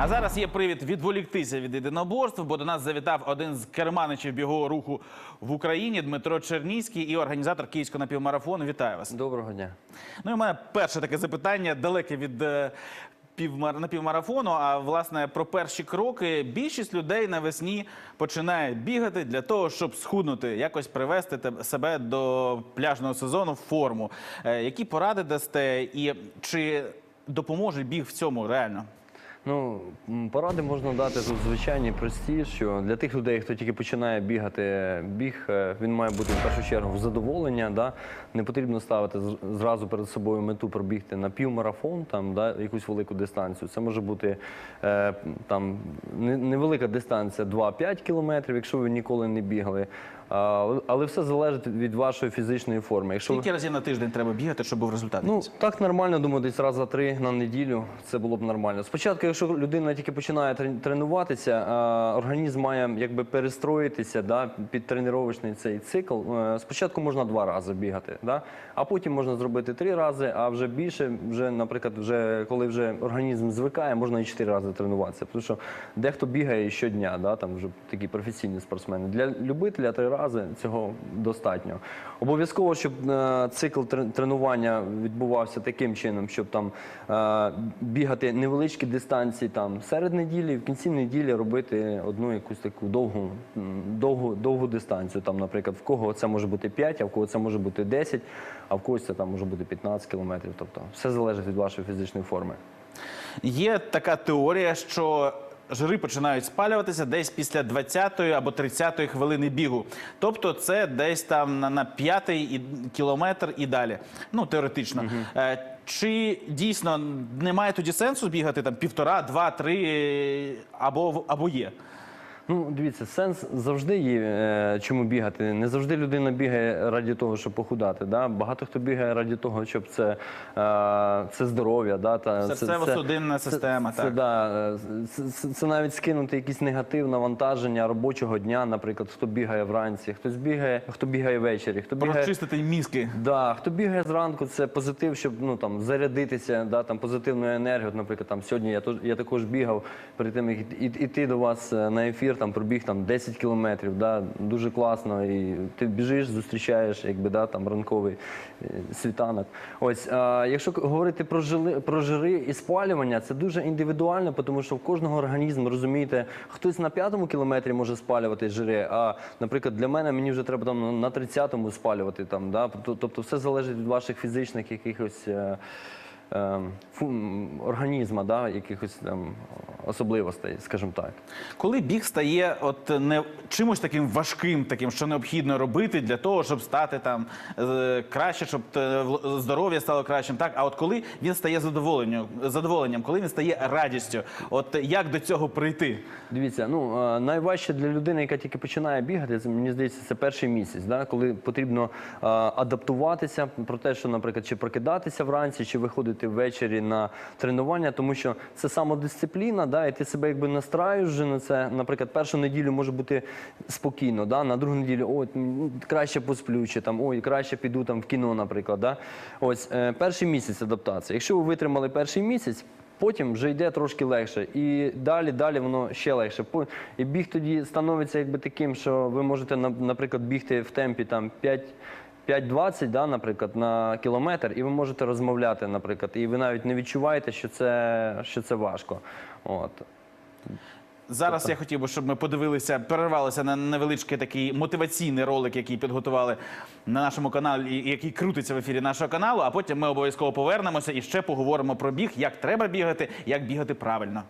А зараз є привід відволіктися від єдиноборств, бо до нас завітав один з керманичів бігового руху в Україні Дмитро Чернійський і організатор Київського напівмарафону. Вітаю вас. Доброго дня. Ну і у мене перше таке запитання, далеке від е, півмар... напівмарафону. А власне про перші кроки. Більшість людей навесні починає бігати для того, щоб схуднути, якось привести себе до пляжного сезону в форму. Е, Які поради дасте, і чи допоможе біг в цьому реально? Ну, поради можна дати тут звичайні, прості, що для тих людей, хто тільки починає бігати, біг е, він має бути в першу чергу в задоволення. Да? Не потрібно ставити зразу перед собою мету пробігти на півмарафон, там, да, якусь велику дистанцію. Це може бути е, там, невелика дистанція 2-5 кілометрів, якщо ви ніколи не бігали. А, але все залежить від вашої фізичної форми. Якщо ви- Скільки разів на тиждень треба бігати, щоб був результат? Ну так нормально, думаю, десь раз за три на неділю це було б нормально. Спочатку, якщо людина тільки починає трен- тренуватися, організм має якби перестроїтися да, під тренувачний цей цикл. Е, Спочатку можна два рази бігати, да, а потім можна зробити три рази, а вже більше, вже, наприклад, вже коли вже організм звикає, можна і чотири рази тренуватися. Тому що дехто бігає щодня, да, там вже такі професійні спортсмени. Для любителя три рази цього достатньо. Обов'язково, щоб е, цикл тренування відбувався таким чином, щоб там е, бігати невеличкі дистанції там серед неділі, в кінці неділі робити одну якусь таку довгу, довгу, довгу дистанцію. Там, наприклад, в кого це може бути 5, а в кого це може бути 10, а в когось це там може бути 15 кілометрів. Тобто все залежить від вашої фізичної форми. Є така теорія, що жири починають спалюватися десь після 20-ї або 30-ї хвилини бігу. Тобто це десь там на, п'ятий кілометр і далі. Ну, теоретично. Е, Чи дійсно немає тоді сенсу бігати там півтора, два, три е, або, або є? Ну, дивіться, сенс завжди є, е, чому бігати. Не завжди людина бігає раді того, щоб похудати. Да? Багато хто бігає раді того, щоб це, е, це здоров'я. Да? Та, Серцево-судинна система, Це, так. да, е, це, це, це навіть скинути якийсь негатив навантаження робочого дня, наприклад, хто бігає вранці, хтось бігає, хто бігає ввечері, хто бігає. Прочистити мізки. Да, хто бігає зранку, це позитив, щоб ну там зарядитися, да, там позитивною енергією. Наприклад, там сьогодні я я також бігав перед тим, як іти, іти до вас е, на ефір, там пробіг там 10 кілометрів. Да, дуже класно. І ти біжиш, зустрічаєш, якби да, там ранковий е, світанок. Ось а, якщо говорити про жили про жири і спалювання, це дуже індивідуально, тому що в кожного організм розумієте, хтось на п'ятому кілометрі може спалювати жири. А наприклад, для мене мені вже треба там на 30-му спалювати там. Да? Тобто- Тобто, все залежить від ваших фізичних якихось. Е, е, фу- м, організма, да, якихось там особливостей, скажімо так. Коли біг стає от не чимось таким важким, таким, що необхідно робити для того, щоб стати там е, краще, щоб е, здоров'я стало кращим, так а от коли він стає задоволенням, задоволенням, коли він стає радістю, от як до цього прийти? Дивіться, ну е, найважче для людини, яка тільки починає бігати, це мені здається, це перший місяць, да, коли потрібно адаптуватися про те, що, наприклад, чи прокидатися вранці, чи виходити ввечері на тренування, тому що це самодисципліна, да, і ти себе якби настраюєш вже на це. Наприклад, першу неділю може бути спокійно, да, на другу неділю ой, краще посплю, чи там ой, краще піду там в кіно, наприклад. Да. Ось е, перший місяць адаптації. Якщо ви витримали перший місяць. Потім вже йде трошки легше, і далі, далі воно ще легше. І біг тоді становиться якби таким, що ви можете, наприклад, бігти в темпі там 5, 5-20, да, наприклад, на кілометр, і ви можете розмовляти, наприклад, і ви навіть не відчуваєте, що це, що це важко. От. Зараз я хотів би, щоб ми подивилися, перервалися на невеличкий такий мотиваційний ролик, який підготували на нашому каналі, який крутиться в ефірі нашого каналу. А потім ми обов'язково повернемося і ще поговоримо про біг, як треба бігати, як бігати правильно.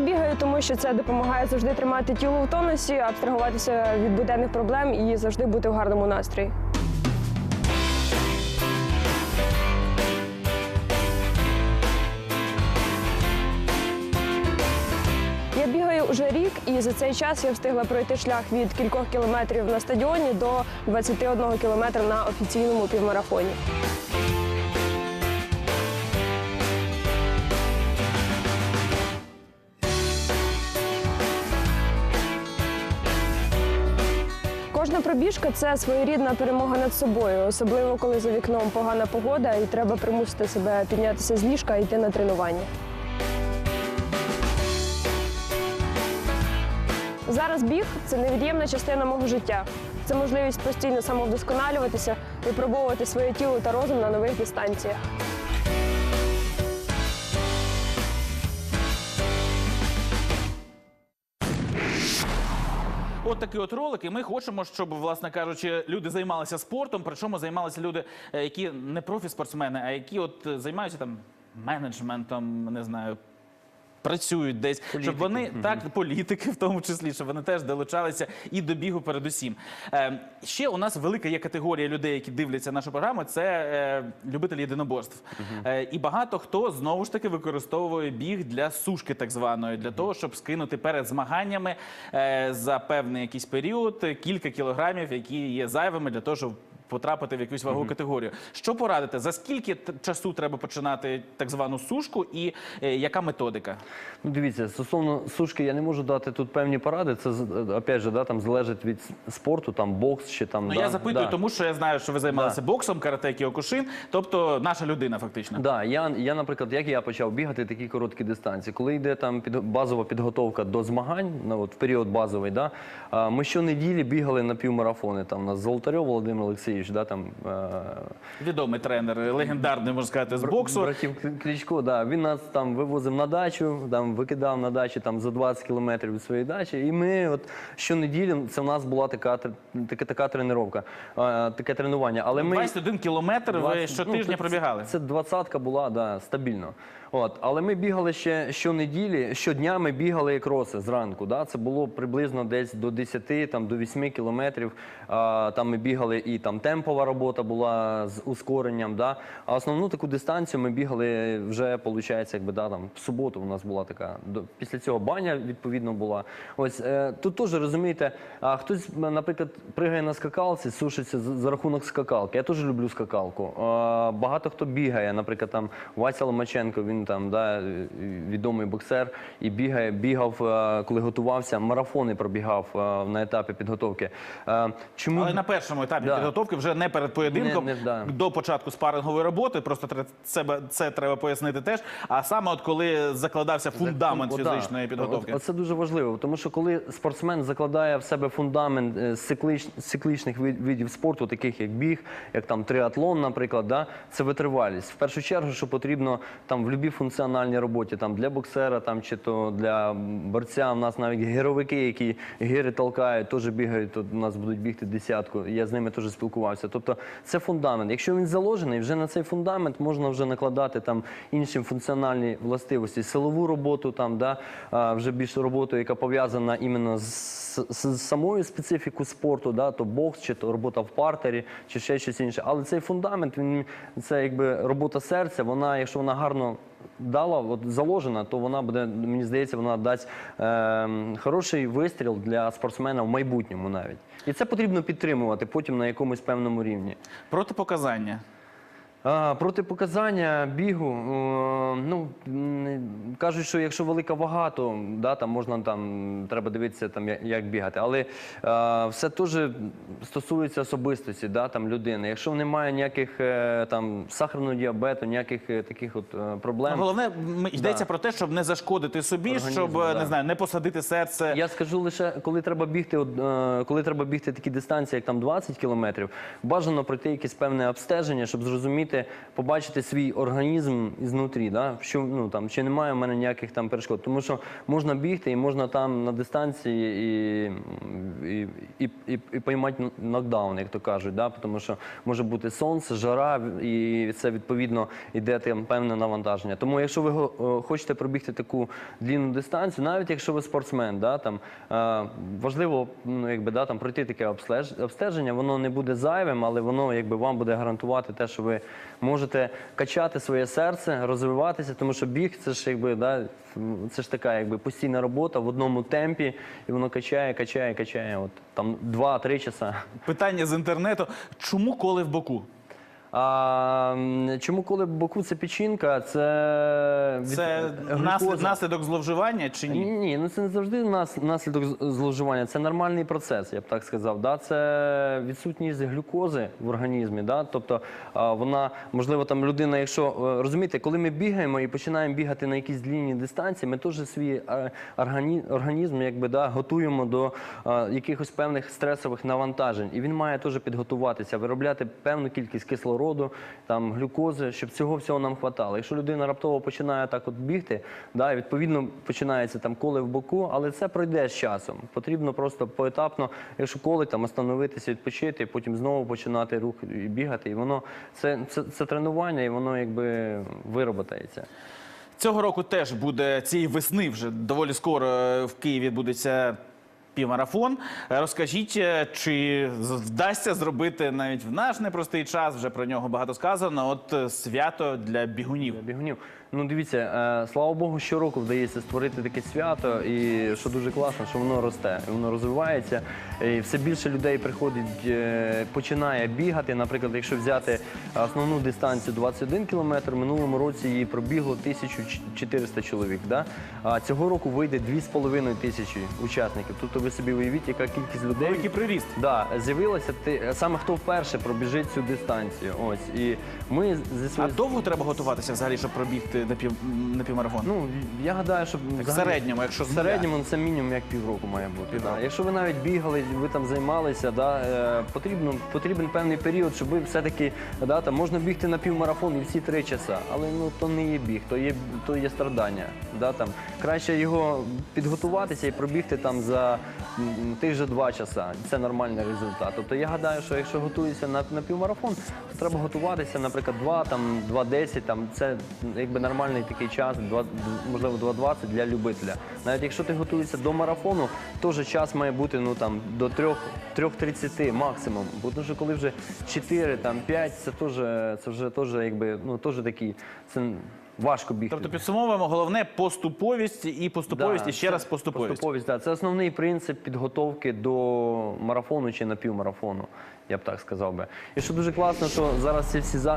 Бігаю, тому що це допомагає завжди тримати тіло в тонусі, абстрагуватися від буденних проблем і завжди бути в гарному настрої. Я бігаю уже рік, і за цей час я встигла пройти шлях від кількох кілометрів на стадіоні до 21 кілометра на офіційному півмарафоні. Кожна пробіжка це своєрідна перемога над собою, особливо коли за вікном погана погода і треба примусити себе піднятися з ліжка і йти на тренування. Зараз біг це невід'ємна частина мого життя. Це можливість постійно самовдосконалюватися, випробовувати своє тіло та розум на нових дистанціях. От такий от ролик, і ми хочемо, щоб, власне кажучи, люди займалися спортом, причому займалися люди, е, які не профі-спортсмени, а які от е, займаються там менеджментом, не знаю. Працюють десь, щоб вони так, політики в тому числі, щоб вони теж долучалися і до бігу передусім. Е, ще у нас велика є категорія людей, які дивляться нашу програму. Це е, любителі єдиноборств. Е, і багато хто знову ж таки використовує біг для сушки, так званої, для того, щоб скинути перед змаганнями е, за певний якийсь період кілька кілограмів, які є зайвими для того, щоб потрапити в якусь вагову категорію. Що порадите? За скільки часу треба починати так звану сушку, і е, яка методика? Ну, дивіться, стосовно сушки, я не можу дати тут певні поради. Це опять же, да, там залежить від спорту, там бокс чи там. Ну да, я запитую, да. тому що я знаю, що ви займалися боксом, карате, кіокушин, тобто наша людина, фактично. Да, я, я, наприклад, як я почав бігати такі короткі дистанції, коли йде там під, базова підготовка до змагань, ну, от в період базовий, да, ми щонеділі бігали на півмарафони. Там у нас Золотарьов Володимир Олексійович, да, там, е, Відомий тренер, легендарний, можна сказати, з боксу. Братів Кли- Кличко, да. Він нас там вивозив на дачу, там викидав на дачі там за 20 кілометрів від своєї дачі. І ми от щонеділі це в нас була така така, така тренування, таке тренування. Але ми 21 кілометр ви 20, щотижня ну, пробігали. Це двадцятка була, да, стабільно. От, але ми бігали ще щонеділі, щодня ми бігали кроси зранку. Да? Це було приблизно десь до 10, там, до 8 кілометрів. А, там ми бігали і там темпова робота була з ускоренням. Да? А основну таку дистанцію ми бігали вже, виходить, якби, да, там, в суботу у нас була така. Після цього баня, відповідно, була. Ось е, тут теж розумієте, а хтось, наприклад, пригає на скакалці, сушиться за, за рахунок скакалки. Я теж люблю скакалку. А, багато хто бігає, наприклад, там Вася Ломаченко, він там да, відомий боксер, і бігає, бігав, е, коли готувався, марафони пробігав е, на етапі підготовки. Е, Чому Але на першому етапі Да. підготовки вже не перед поєдинком, Не- не, да. до початку спарингової роботи, просто це, це треба пояснити теж. А саме от коли закладався фундамент да. фізичної підготовки. От, от це дуже важливо, тому що коли спортсмен закладає в себе фундамент е, з циклич, циклічних вид- видів спорту, таких як біг, як там триатлон, наприклад, да, це витривалість. В першу чергу, що потрібно там в будь-якій функціональній роботі, там для боксера, там чи то для борця. У нас навіть гіровики, які гири толкають, теж бігають. Тут у нас будуть бігти десятку. Я з ними теж спілкувався. Тобто це фундамент. Якщо він заложений, вже на цей фундамент можна вже накладати там інші функціональні властивості, силову роботу, там да вже більш роботу, яка пов'язана іменно з, з, з самою специфікою спорту, да, то бокс, чи то робота в партері, чи ще щось інше. Але цей фундамент, він це якби робота серця. Вона, якщо вона гарно дала, от заложена, то вона буде, мені здається, вона дасть е, хороший вистріл для спортсмена в майбутньому навіть. І це потрібно підтримувати потім на якомусь певному рівні. Протипоказання. Протипоказання бігу. ну, кажуть, що якщо велика вага, то да, там можна там, треба дивитися, там, як, бігати. Але все теж стосується особистості да, там, людини. Якщо немає ніяких е, там, сахарного діабету, ніяких е, таких от е, проблем. Ну, Головне, йдеться про те, щоб не зашкодити собі, Організму, щоб да. не знаю, не посадити серце. Я скажу лише, коли треба бігти, от, коли треба бігти такі дистанції, як там 20 кілометрів, бажано пройти якесь певне обстеження, щоб зрозуміти, побачити свій організм ізнутрі, да? що ну там чи немає в мене ніяких там перешкод. Тому що можна бігти і можна там на дистанції і, і, і, і, і поймати нокдаун, як то кажуть, да? тому що може бути сонце, жара, і це відповідно йде там певне навантаження. Тому, якщо ви е, хочете пробігти таку длінну дистанцію, навіть якщо ви спортсмен, да, там, е, важливо ну, якби, да, там, пройти таке обстеж- обстеження, воно не буде зайвим, але воно якби, вам буде гарантувати те, що ви можете качати своє серце, розвиватися, тому що біг це ж якби, да, це ж така якби, постійна робота в одному темпі, і воно качає, качає, качає. От, там 2-3 часа. Питання з інтернету: чому коли в боку? А чому коли боку це печінка? Це, від- Це глюкоза. наслід, наслідок зловживання чи ні? Ні, ну це не завжди нас, наслідок з- зловживання. Це нормальний процес, я б так сказав. Да? Це відсутність глюкози в організмі. Да? Тобто а, вона, можливо, там людина, якщо е, розумієте, коли ми бігаємо і починаємо бігати на якісь длінні дистанції, ми теж свій е, органі- організм якби, да, готуємо до е, якихось певних стресових навантажень. І він має теж підготуватися, виробляти певну кількість кислороду, там, глюкози, щоб цього всього нам хватало. Якщо людина раптово починає так от бігти, да, відповідно починається там коли в боку, але це пройде з часом. Потрібно просто поетапно, якщо коли там остановитися, відпочити, потім знову починати рух і бігати. І воно це, це, це тренування, і воно якби вироботається. Цього року теж буде цієї весни, вже доволі скоро е, в Києві відбудеться півмарафон. Е, Розкажіть, е, чи вдасться зробити навіть в наш непростий час, вже про нього багато сказано. От е, свято для бігунів. Для бігунів. Ну дивіться, е, слава Богу, щороку вдається створити таке свято, і що дуже класно, що воно росте, воно розвивається. І все більше людей приходить, е, починає бігати. Наприклад, якщо взяти основну дистанцію 21 кілометр, в минулому році її пробігло 1400 чоловік. Да? А цього року вийде 2,5 тисячі учасників. Тобто ви собі уявіть, яка кількість людей. Великий приріст. Да, з'явилося ти саме хто вперше пробіжить цю дистанцію. Ось і ми зі А своєї довго треба готуватися взагалі, щоб пробігти на, пів, на півмарафон? Ну, я гадаю, що в середньому, якщо в середньому це мінімум як півроку має бути. Півроку. Да. Якщо ви навіть бігали, ви там займалися, да, е, потрібно, потрібен певний період, щоб ви все-таки да, там, можна бігти на півмарафон і всі три часа, але ну то не є біг, то є то є страдання. Да, там. Краще його підготуватися і пробігти там за тих же два часа. Це нормальний результат. Тобто я гадаю, що якщо готуєшся на, на півмарафон, то треба готуватися, наприклад, 2, там 2.10, там це якби нормальний такий час, 2, можливо, 2.20 для любителя. Навіть якщо ти готуєшся до марафону, теж час має бути ну до 3, 3.30 максимум. Бо тому що коли вже 4-5, це вже теж ну це важко бігти. Тобто підсумовуємо головне поступовість і поступовість, Да, і ще це раз поступовість. Поступовість, да. Це основний принцип підготовки до марафону чи напівмарафону, я б так сказав би. І що дуже класно, що зараз ці всі за-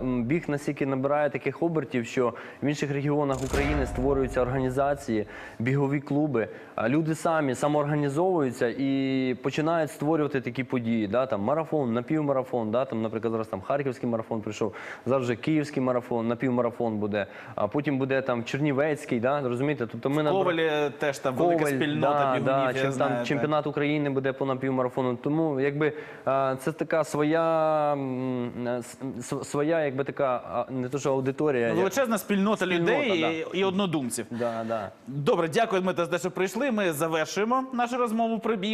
е, м, біг настільки набирає таких обертів, що в інших регіонах України створюються організації, бігові клуби. А люди самі самоорганізовуються і починають створювати такі події. Да? Там марафон, напівмарафон, да? там, наприклад, зараз там Харківський марафон прийшов, зараз вже Київський марафон, напівмарафон буде, а потім буде там Чернівецький, да? розумієте? Тобто ми набра- Ковалі теж там велика Коваль, спільнота да, бігунів, да, я чим, знаю. там так. чемпіонат України буде по напівмарафону. Тому якби це така своя м, е, с- с- своя, якби така а, не то, що аудиторія. як- Величезна спільнота, Спільнота, людей і, і однодумців. Да, да. Добре, дякую, Дмитро, за те, що прийшли. Ми завершуємо нашу розмову про біг.